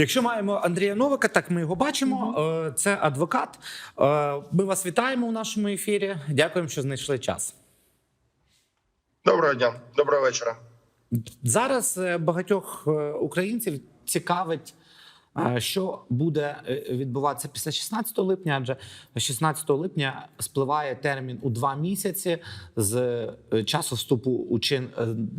Якщо маємо Андрія Новика, так ми його бачимо. Е, Це адвокат. Е, Ми вас вітаємо у нашому ефірі. Дякуємо, що знайшли час. Доброго дня, доброго вечора. Зараз е, багатьох українців цікавить, що буде відбуватися після 16 липня, адже 16 липня спливає термін у два місяці з часу вступу у чин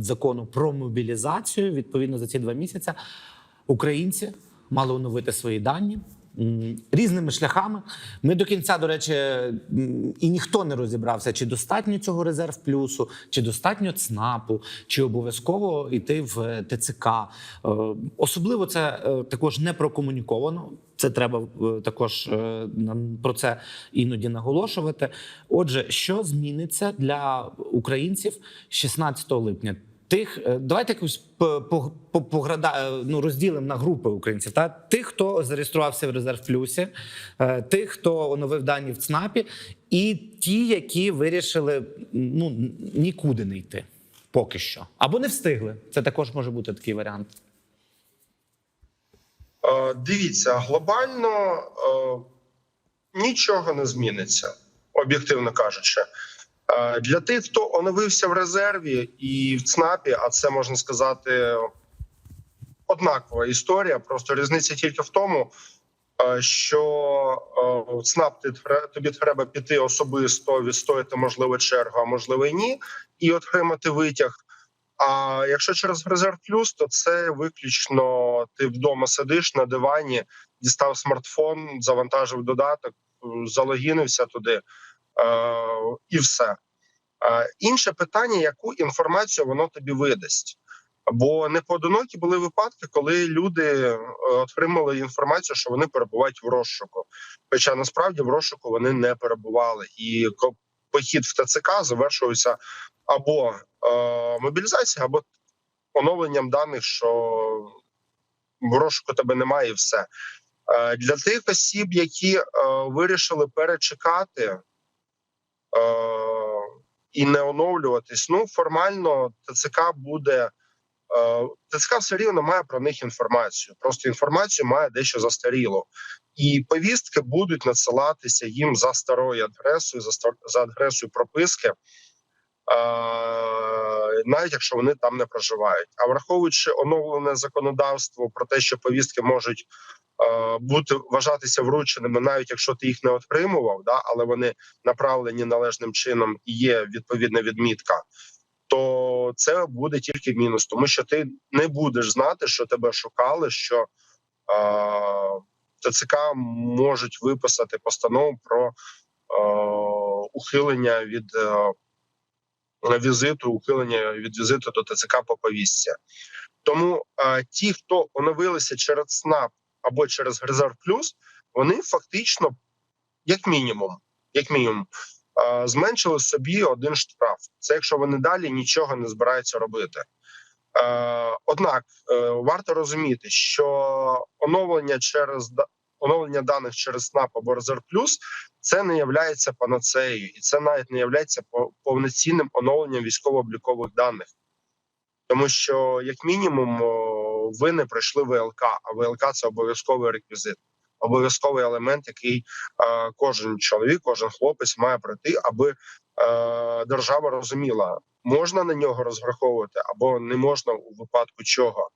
закону про мобілізацію. Відповідно, за ці два місяці українці мали оновити свої дані. Різними шляхами ми до кінця, до речі, і ніхто не розібрався, чи достатньо цього резерв плюсу, чи достатньо ЦНАПу, чи обов'язково йти в е, ТЦК. Е, Особливо це е, також не прокомуніковано. Це треба також про це іноді наголошувати. Отже, що зміниться для українців 16 липня? Тих, е, давайте якось по, е, ну, розділимо на групи українців. Та тих, хто зареєструвався в резерв плюсі, е, тих, хто оновив дані в ЦНАПі, і ті, які вирішили ну нікуди не йти поки що, або не встигли. Це також може бути такий варіант. Дивіться, глобально нічого не зміниться, об'єктивно кажучи. Е, Для тих, хто оновився в резерві і в ЦНАПі, а це можна сказати однакова історія. Просто різниця тільки в тому, е, що е, в ЦНАП тобі треба піти особисто, відстояти можливо чергу, а можливо і ні, і отримати витяг. А якщо через резерв плюс, то це виключно ти вдома сидиш на дивані, дістав смартфон, завантажив додаток, залогінився туди і все. Е, інше питання: яку інформацію воно тобі видасть? Бо непоодинокі були випадки, коли люди е, отримали інформацію, що вони перебувають в розшуку. Хоча насправді в розшуку вони не перебували, і похід в ТЦК завершувався або е, мобілізацією, або оновленням даних, що в розшуку тебе немає, і все. Е, для тих осіб, які е, вирішили перечекати е, і не оновлюватись, ну формально ТЦК буде. е, ТЦК все рівно має про них інформацію. Просто інформацію має дещо застаріло, і повістки будуть надсилатися їм за старою адресою, за стар- за адресою прописки, е, навіть якщо вони там не проживають. А враховуючи оновлене законодавство про те, що повістки можуть е, бути вважатися врученими, навіть якщо ти їх не отримував, да, але вони направлені належним чином і є відповідна відмітка. То це буде тільки мінус, тому що ти не будеш знати, що тебе шукали, що е, ТЦК можуть виписати постанову про е, ухилення від е, візиту, ухилення від візиту до ТЦК по повістці. Тому е, ті, хто оновилися через СНАП або через Резерв Плюс, вони фактично, як мінімум, як мінімум, зменшили собі один штраф. Це якщо вони далі нічого не збираються робити. Однак е, варто розуміти, що оновлення через оновлення даних через СНАП або Резерв Плюс це не являється панацеєю, і це навіть не являється повноцінним оновленням військово-облікових даних. Тому що, як мінімум, ви не пройшли ВЛК, а ВЛК це обов'язковий реквізит, обов'язковий елемент, який е, кожен чоловік, кожен хлопець має пройти, аби е, держава розуміла, можна на нього розраховувати або не можна у випадку чого.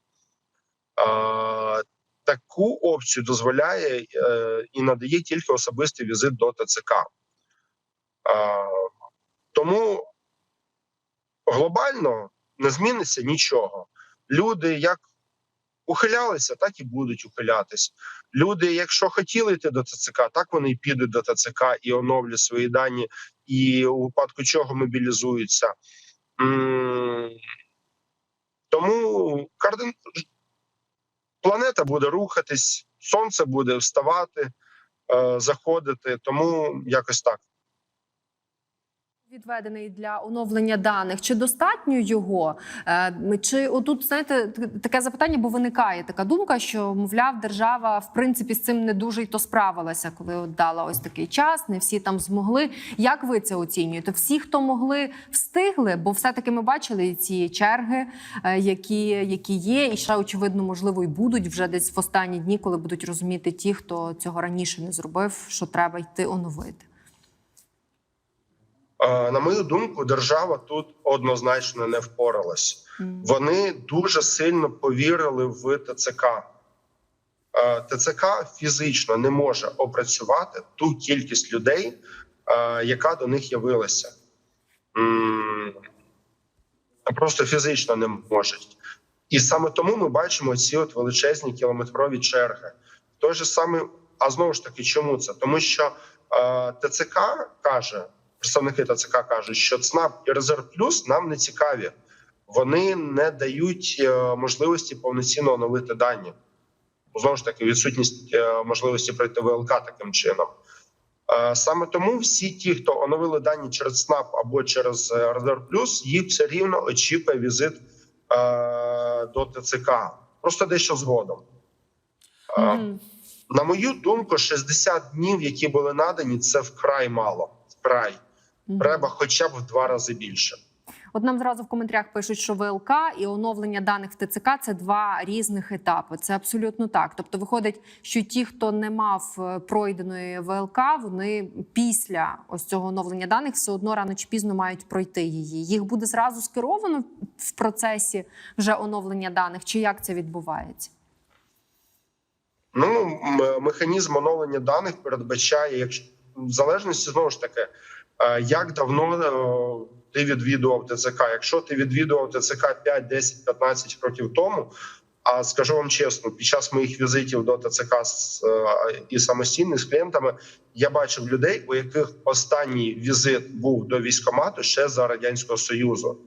Е, таку опцію дозволяє і надає тільки особистий візит до ТЦК. Тому глобально не зміниться нічого. Люди як ухилялися, так і будуть ухилятись. Люди, якщо хотіли йти до ТЦК, так вони і підуть до ТЦК і оновлять свої дані, і у випадку чого мобілізуються. Тому кардин... планета буде рухатись, сонце буде вставати, е, заходити. Тому якось так. Відведений для оновлення даних. Чи достатньо його? Е, Чи отут знаєте таке запитання, бо виникає така думка, що мовляв, держава в принципі з цим не дуже й то справилася, коли от дала ось такий час. Не всі там змогли. Як ви це оцінюєте? Всі, хто могли, встигли, бо все-таки ми бачили ці черги, е, які, які є, і ще очевидно, можливо, і будуть вже десь в останні дні, коли будуть розуміти ті, хто цього раніше не зробив, що треба йти оновити. Е, На мою думку, держава тут однозначно не впоралась. Вони дуже сильно повірили в ТЦК. Е, ТЦК фізично не може опрацювати ту кількість людей, е, яка до них явилася. Просто фізично не можуть. І саме тому ми бачимо ці от величезні кілометрові черги. Той же самий, а знову ж таки, чому це? Тому що е, ТЦК каже, представники ТЦК кажуть, що ЦНАП і Резерв Плюс нам не цікаві. Вони не дають е, можливості повноцінно оновити дані. Знову ж таки, відсутність е, можливості пройти ВЛК таким чином. Е, Саме тому всі ті, хто оновили дані через СНАП або через Резерв Плюс, їх все рівно очікує візит до ТЦК. Просто дещо згодом. Е, На мою думку, 60 днів, які були надані, це вкрай мало. Вкрай. Треба хоча б в два рази більше. От нам зразу в коментарях пишуть, що ВЛК і оновлення даних в ТЦК це два різних етапи. Це абсолютно так. Тобто, виходить, що ті, хто не мав е, пройденої ВЛК, вони після ось цього оновлення даних все одно рано чи пізно мають пройти її. Їх буде зразу скеровано в процесі вже оновлення даних, чи як це відбувається? Ну, механізм оновлення даних передбачає, якщо в залежності знову ж таки, е, як давно е, ти відвідував ТЦК. Якщо ти відвідував ТЦК 5, 10, 15 років тому. А скажу вам чесно, під час моїх візитів до ТЦК е, і самостійних з клієнтами я бачив людей, у яких останній візит був до військкомату ще за радянського союзу,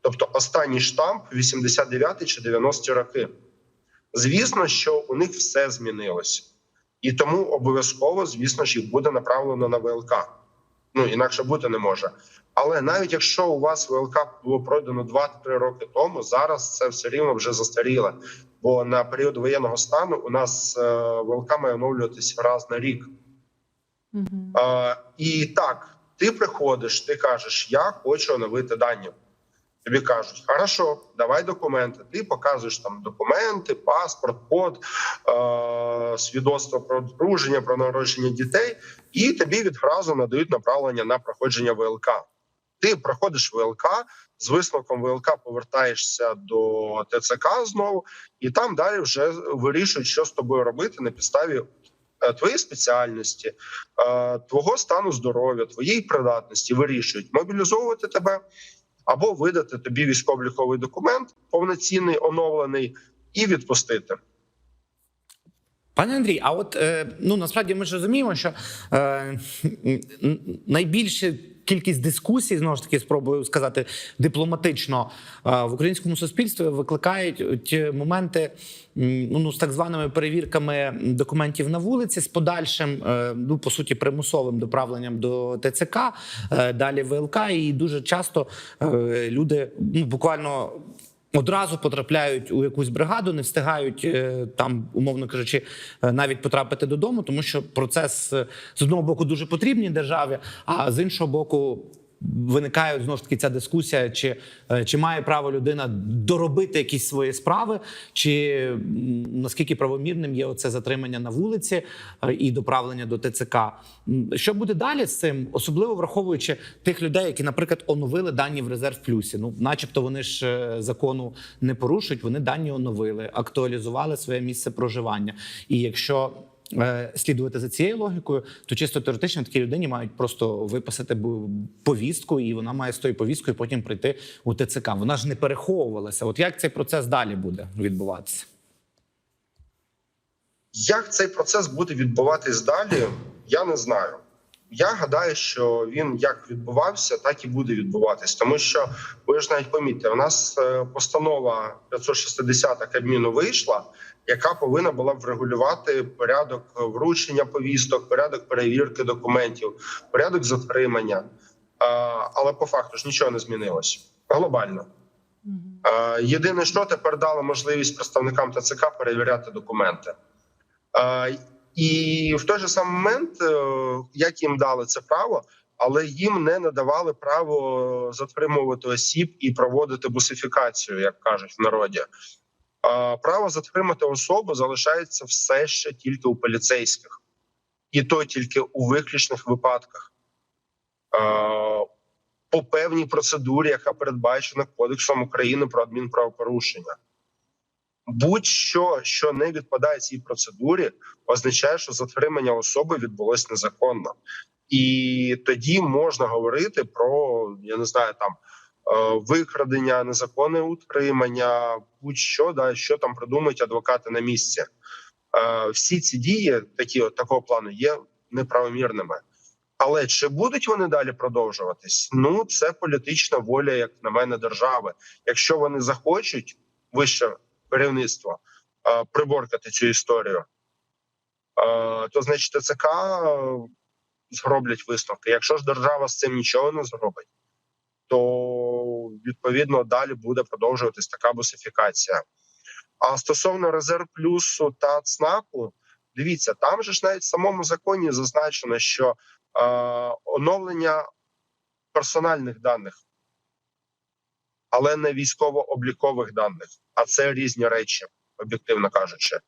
тобто останній штамп 89 чи 90 роки. Звісно, що у них все змінилося, і тому обов'язково, звісно ж, їх буде направлено на ВЛК. Ну інакше бути не може. Але навіть якщо у вас ВЛК було пройдено 2-3 роки тому, зараз це все рівно вже застаріле. Бо на період воєнного стану у нас е, ВЛК має оновлюватися раз на рік. Угу. А, і так, ти приходиш, ти кажеш, я хочу оновити дані. Тобі кажуть, хорошо, давай документи. Ти показуєш там документи, паспорт, код, е- свідоцтво про одруження, про народження дітей, і тобі відразу надають направлення на проходження ВЛК. Ти проходиш ВЛК, з висновком ВЛК повертаєшся до ТЦК знову, і там далі вже вирішують, що з тобою робити на підставі е, твоєї спеціальності, е, твого стану здоров'я, твоєї придатності вирішують мобілізовувати тебе або видати тобі військово-обліковий документ, повноцінний оновлений, і відпустити. Пане Андрій, а от е, ну насправді ми ж розуміємо, що е, н- найбільша кількість дискусій, знову ж таки, спробую сказати дипломатично е, в українському суспільстві викликають ті моменти ну, з так званими перевірками документів на вулиці з подальшим, е, ну по суті, примусовим доправленням до ТЦК, е, далі ВЛК, і дуже часто люди ну, буквально. Одразу потрапляють у якусь бригаду, не встигають е, там, умовно кажучи, е, навіть потрапити додому, тому що процес е, з одного боку дуже потрібний державі, а з іншого боку. Виникає знову ж таки ця дискусія, чи, е, чи має право людина доробити якісь свої справи, чи наскільки правомірним є оце затримання на вулиці е, і доправлення до ТЦК. Що буде далі з цим, особливо враховуючи тих людей, які, наприклад, оновили дані в резерв плюсі. Ну, начебто, вони ж е, закону не порушують, вони дані оновили, актуалізували своє місце проживання. І якщо слідувати за цією логікою, то чисто теоретично такій людині мають просто виписати повістку, і вона має з тою повісткою потім прийти у ТЦК. Вона ж не переховувалася. От як цей процес далі буде відбуватися? Як цей процес буде відбуватись далі, я не знаю. Я гадаю, що він як відбувався, так і буде відбуватись, тому що ви ж навіть помітьте, у нас е, постанова 560 Кабміну вийшла, яка повинна була врегулювати порядок вручення повісток, порядок перевірки документів, порядок затримання. але по факту ж нічого не змінилось глобально. Єдине, що тепер дало можливість представникам ТЦК перевіряти документи. І в той же самий момент, е, як їм дали це право, але їм не надавали право затримувати осіб і проводити бусифікацію, як кажуть в народі. Право затримати особу залишається все ще тільки у поліцейських, і то тільки у виключних випадках. По певній процедурі, яка передбачена Кодексом України про адмінправопорушення. Будь-що, що не відповідає цій процедурі, означає, що затримання особи відбулось незаконно, і тоді можна говорити про я не знаю там е, викрадення, незаконне утримання, будь-що да що там придумають адвокати на місці. Е, Всі ці дії, такі от такого плану, є неправомірними. Але чи будуть вони далі продовжуватись? Ну це політична воля, як на мене, держави. Якщо вони захочуть вище керівництво е, приборкати цю історію, е, то значить ТЦК е, зроблять висновки. Якщо ж держава з цим нічого не зробить, то відповідно далі буде продовжуватись така бусифікація. А стосовно резерв плюсу та ЦНАПу, дивіться, там же ж навіть в самому законі зазначено, що е, оновлення персональних даних, але не військово-облікових даних. А це різні речі, об'єктивно кажучи.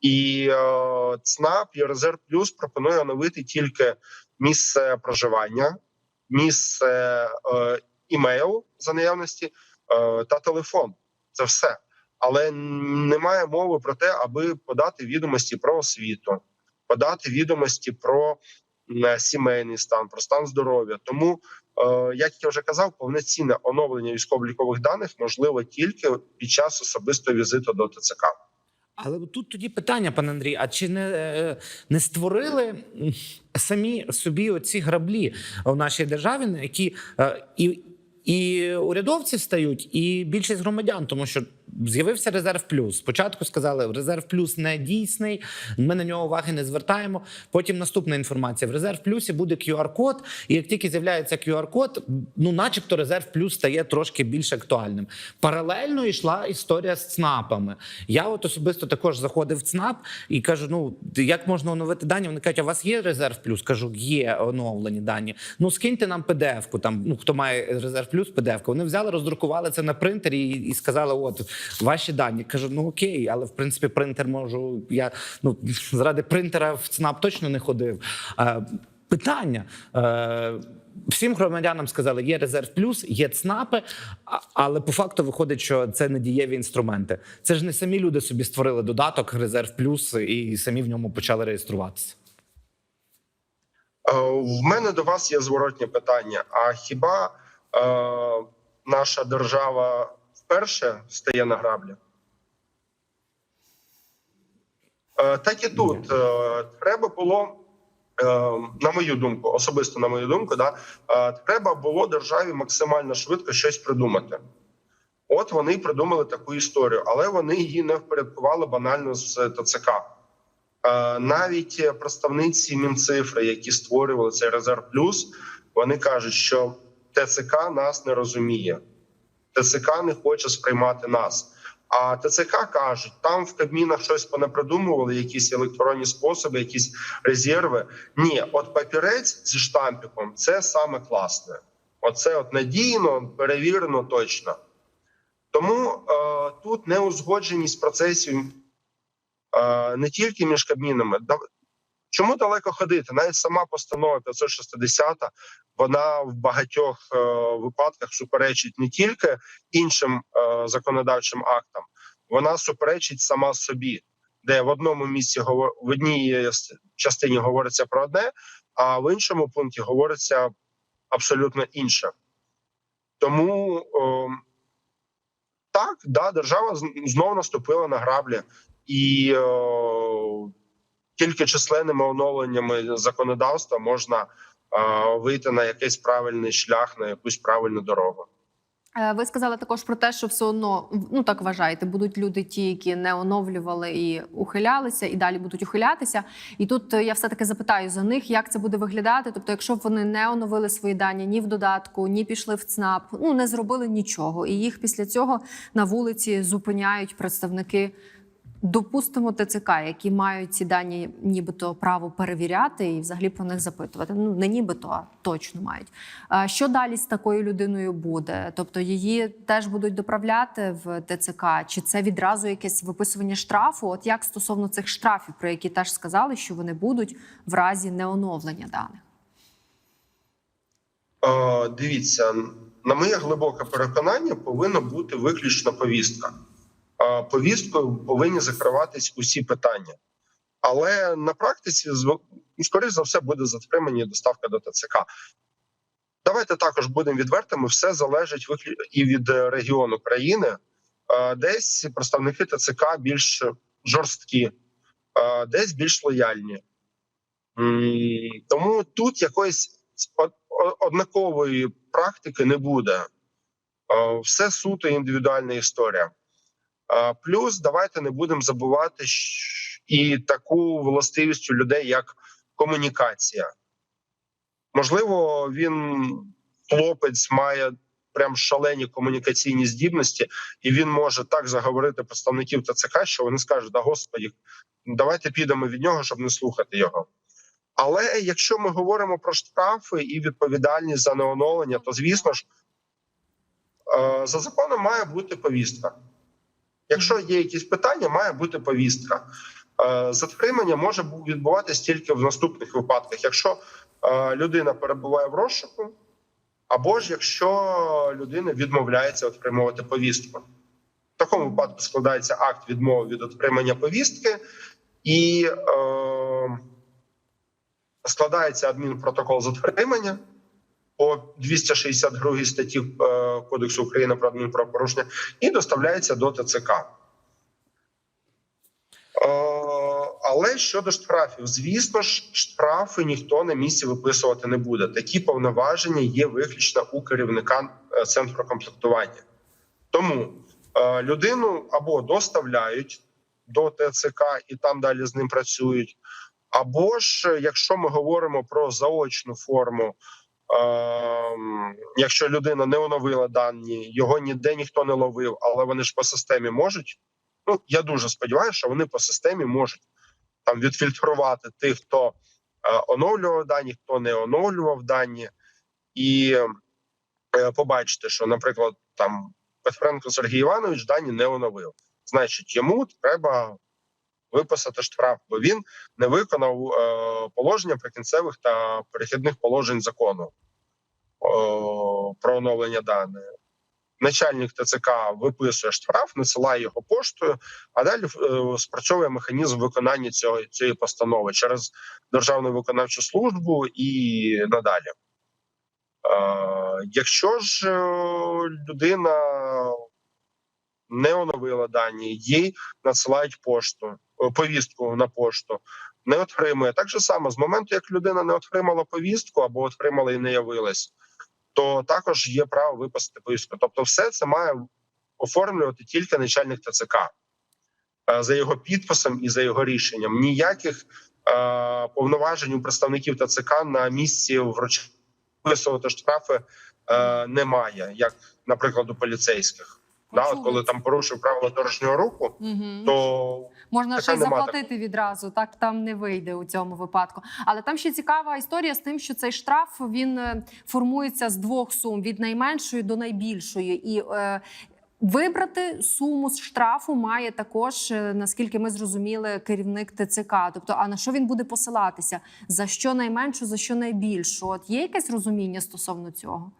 І е, ЦНАП і Резерв Плюс пропонує оновити тільки місце проживання, місце е, імейл за наявності е, та телефон. Це все. Але немає мови про те, аби подати відомості про освіту, подати відомості про сімейний стан, про стан здоров'я. Тому, е, як я вже казав, повноцінне оновлення військово-облікових даних можливо тільки під час особистого візиту до ТЦК. Але тут тоді питання, пане Андрій: а чи не, е, не створили самі собі оці граблі в нашій державі, на які е, і, і урядовці встають, і більшість громадян, тому що з'явився резерв плюс. Спочатку сказали, резерв плюс не дійсний, ми на нього уваги не звертаємо. Потім наступна інформація: в резерв плюсі буде QR-код, і як тільки з'являється QR-код, ну, начебто, резерв плюс стає трошки більш актуальним. Паралельно йшла історія з ЦНАПами. Я от особисто також заходив в ЦНАП і кажу: ну як можна оновити дані? Вони кажуть, а у вас є резерв плюс? Кажу, є оновлені дані. Ну скиньте нам PDF-ку. Там ну хто має резерв плюс, PDF-ку. Вони взяли, роздрукували це на принтері і, і сказали: от ваші дані. Кажу, ну окей, але в принципі принтер можу. Я ну заради принтера в ЦНАП точно не ходив. Е, питання. Е, Всім громадянам сказали, є резерв плюс, є ЦНАПи, але по факту виходить, що це не дієві інструменти. Це ж не самі люди собі створили додаток резерв плюс і самі в ньому почали реєструватися. Е, В мене до вас є зворотнє питання: а хіба е, наша держава вперше стає на граблі? Е, так і тут е, треба було, е, на мою думку, особисто на мою думку, да, треба було державі максимально швидко щось придумати. От вони придумали таку історію, але вони її не впорядкували банально з ТЦК. Навіть представниці Мінцифри, які створювали цей резерв плюс, вони кажуть, що ТЦК нас не розуміє, ТЦК не хоче сприймати нас. А ТЦК кажуть, там в Кабмінах щось понапридумували, якісь електронні способи, якісь резерви. Ні, от папірець зі штампіком це саме класне. Оце от надійно, перевірено точно. Тому е, тут неузгодженість процесів е, не тільки між кабмінами. Чому далеко ходити? Навіть сама постанова 560 вона в багатьох е, випадках суперечить не тільки іншим е, законодавчим актам, вона суперечить сама собі, де в одному місці в одній частині говориться про одне, а в іншому пункті говориться абсолютно інше. Тому е, так, да, держава з- знов наступила на граблі, і е, тільки численними оновленнями законодавства можна вийти на якийсь правильний шлях, на якусь правильну дорогу. Е, Ви сказали також про те, що все одно ну так вважаєте, будуть люди, ті, які не оновлювали і ухилялися, і далі будуть ухилятися. І тут е, я все таки запитаю за них, як це буде виглядати. Тобто, якщо б вони не оновили свої дані ні в додатку, ні пішли в ЦНАП, ну не зробили нічого, і їх після цього на вулиці зупиняють представники. Допустимо ТЦК, які мають ці дані, нібито право перевіряти і взагалі про них запитувати. Ну не нібито, а точно мають. А що далі з такою людиною буде? Тобто її теж будуть доправляти в ТЦК, чи це відразу якесь виписування штрафу? От як стосовно цих штрафів, про які теж сказали, що вони будуть в разі неоновлення даних? Е, Дивіться, на моє глибоке переконання, повинна бути виключно повістка. Повісткою повинні закриватись усі питання. Але на практиці, скоріш за все, буде затримання і доставка до ТЦК. Давайте також будемо відвертими. Все залежить і від е, регіону країни. Десь представники ТЦК більш жорсткі, десь більш лояльні. Тому тут якоїсь однакової практики не буде. Все суто індивідуальна історія. Плюс давайте не будемо забувати і таку властивість у людей, як комунікація. Можливо, він хлопець має прям шалені комунікаційні здібності, і він може так заговорити представників ТЦК, що вони скажуть: да господі, давайте підемо від нього, щоб не слухати його. Але якщо ми говоримо про штрафи і відповідальність за неоновлення, то звісно ж е, за законом має бути повістка. Якщо є якісь питання, має бути повістка. Е, Затримання може бу- відбуватись тільки в наступних випадках, якщо е, людина перебуває в розшуку, або ж якщо людина відмовляється отримувати повістку. В такому випадку складається акт відмови від отримання повістки і е, складається адмінпротокол затримання по 262 статті е, Кодексу України про адмінправопорушення і доставляється до ТЦК. Е, Але щодо штрафів, звісно ж, штрафи ніхто на місці виписувати не буде. Такі повноваження є виключно у керівника е, центру комплектування. Тому е, людину або доставляють до ТЦК і там далі з ним працюють, або ж, якщо ми говоримо про заочну форму, якщо людина не оновила дані, його ніде ніхто не ловив, але вони ж по системі можуть. Ну я дуже сподіваюся, що вони по системі можуть там відфільтрувати тих, хто е, оновлював дані, хто не оновлював дані, і е, побачити, що, наприклад, там Петренко Сергій Іванович дані не оновив. Значить, йому треба виписати штраф, бо він не виконав е, положення прикінцевих та перехідних положень закону про оновлення даних. Начальник ТЦК виписує штраф, насилає його поштою, а далі е, спрацьовує механізм виконання цього цієї постанови через державну виконавчу службу і надалі. Е, якщо ж е, людина не оновила дані, їй надсилають пошту, е, повістку на пошту, не отримує. Так же само, з моменту, як людина не отримала повістку або отримала і не явилась, то також є право виписати повістку. Тобто, все це має оформлювати тільки начальник ТЦК е, за його підписом і за його рішенням. Ніяких е, повноважень у представників ТЦК на місці вручення виписувати штрафи е, немає, як, наприклад, у поліцейських. Да, от коли там порушив правила дорожнього руху, Угу. то Можна ще й заплатити відразу, так там не вийде у цьому випадку. Але там ще цікава історія з тим, що цей штраф він е, формується з двох сум: від найменшої до найбільшої. І е, вибрати суму з штрафу має також, е, наскільки ми зрозуміли, керівник ТЦК. Тобто, а на що він буде посилатися? За що найменшу, за що найбільшу? От є якесь розуміння стосовно цього?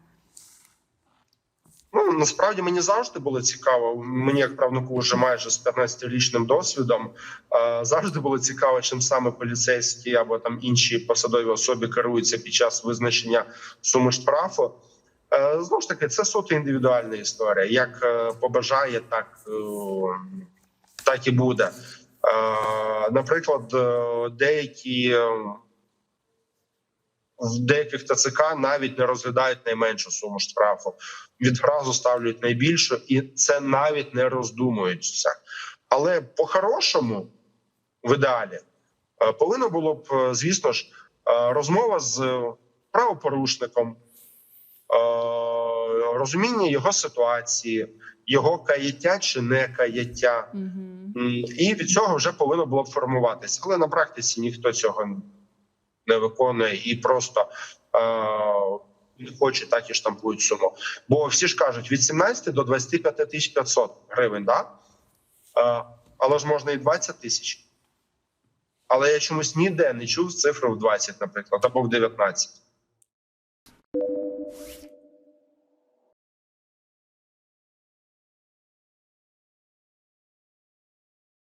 Ну насправді мені завжди було цікаво. Мені як правнику вже майже з 15-річним досвідом. е, Завжди було цікаво, чим саме поліцейські або там інші посадові особи керуються під час визначення суми штрафу. Е, Знову ж таки, це суто індивідуальна історія. Як е, побажає, так, так і буде. Наприклад, деякі в деяких ТЦК навіть не розглядають найменшу суму штрафу. Відразу ставлять найбільшу, і це навіть не роздумуються. Але по-хорошому, в ідеалі, е, повинно було б, е, звісно ж, е, розмова з правопорушником, розуміння його ситуації, його каяття чи не каяття. Угу. І від цього вже повинно було б формуватися. Але на практиці ніхто цього не виконує і просто е, не хоче, так і штампують суму. Бо всі ж кажуть від 17 до 25 тисяч 500 гривень, да? Е, але ж можна і 20 тисяч. Але я чомусь ніде не чув цифру в 20, наприклад, або в 19.